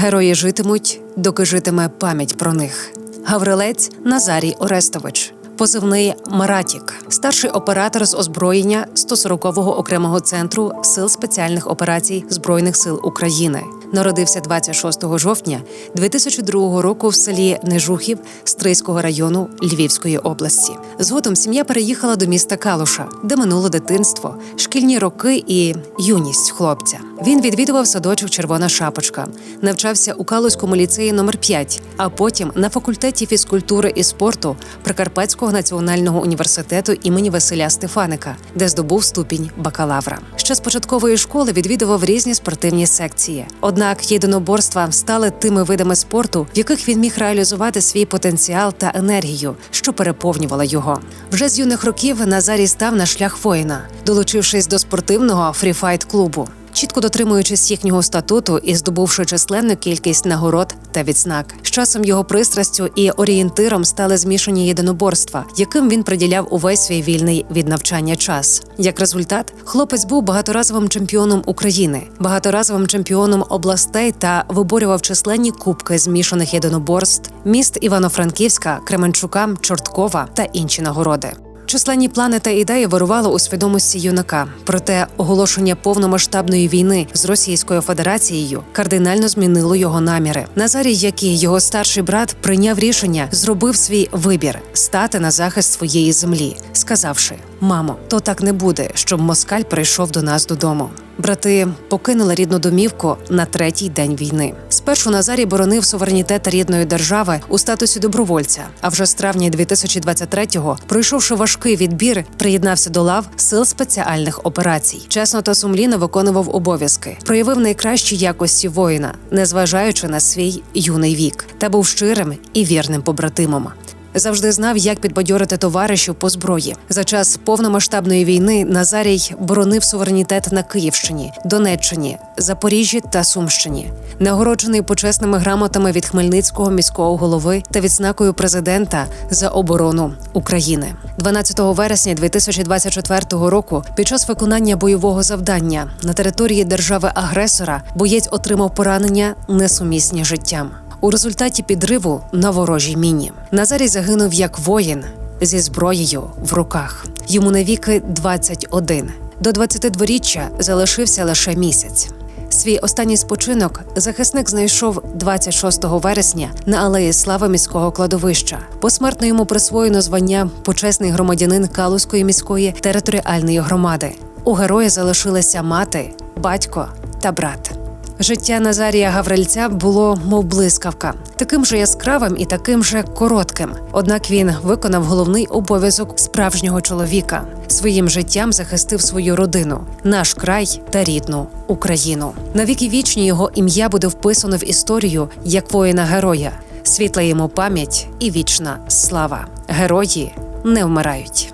Герої житимуть, доки житиме пам'ять про них. Гаврилець Назарій Орестович. Позивний Маратік, старший оператор з озброєння 140-го окремого центру сил спеціальних операцій Збройних сил України. Народився 26 жовтня 2002 року в селі Нежухів Стрийського району Львівської області. Згодом сім'я переїхала до міста Калуша, де минуло дитинство, шкільні роки і юність хлопця. Він відвідував садочок Червона шапочка, навчався у Калузькому ліцеї номер 5 а потім на факультеті фізкультури і спорту Прикарпатського національного університету імені Василя Стефаника, де здобув ступінь бакалавра. Ще з початкової школи відвідував різні спортивні секції. Однак єдиноборства стали тими видами спорту, в яких він міг реалізувати свій потенціал та енергію, що переповнювала його. Вже з юних років Назарій став на шлях воїна, долучившись до спортивного фріфайт клубу. Чітко дотримуючись їхнього статуту і здобувши численну кількість нагород та відзнак, з часом його пристрастю і орієнтиром стали змішані єдиноборства, яким він приділяв увесь свій вільний від навчання час. Як результат, хлопець був багаторазовим чемпіоном України, багаторазовим чемпіоном областей та виборював численні кубки змішаних єдиноборств міст Івано-Франківська, Кременчука, Чорткова та інші нагороди. Численні плани та ідеї вирували у свідомості юнака. Проте оголошення повномасштабної війни з Російською Федерацією кардинально змінило його наміри. Назарій, як і його старший брат, прийняв рішення, зробив свій вибір стати на захист своєї землі, сказавши: Мамо, то так не буде, щоб москаль прийшов до нас додому. Брати покинули рідну домівку на третій день війни. Спершу Назарій боронив суверенітет рідної держави у статусі добровольця. А вже з травня 2023-го, пройшовши важкий відбір, приєднався до лав сил спеціальних операцій. Чесно та сумлінно виконував обов'язки, проявив найкращі якості воїна, незважаючи на свій юний вік, та був щирим і вірним побратимом. Завжди знав, як підбадьорити товаришів по зброї. За час повномасштабної війни Назарій боронив суверенітет на Київщині, Донеччині, Запоріжжі та Сумщині. Нагороджений почесними грамотами від Хмельницького міського голови та відзнакою президента за оборону України. 12 вересня 2024 року, під час виконання бойового завдання на території держави-агресора, боєць отримав поранення несумісні життям. У результаті підриву на ворожій міні Назарій загинув як воїн зі зброєю в руках. Йому навіки 21. До 22-річчя залишився лише місяць. Свій останній спочинок захисник знайшов 26 вересня на алеї слави міського кладовища. Посмертно йому присвоєно звання почесний громадянин Калузької міської територіальної громади. У героя залишилися мати, батько та брат. Життя Назарія Гаврильця було мов блискавка, таким же яскравим і таким же коротким. Однак він виконав головний обов'язок справжнього чоловіка. Своїм життям захистив свою родину, наш край та рідну Україну. Навіки вічні його ім'я буде вписано в історію як воїна героя. Світла йому пам'ять і вічна слава. Герої не вмирають.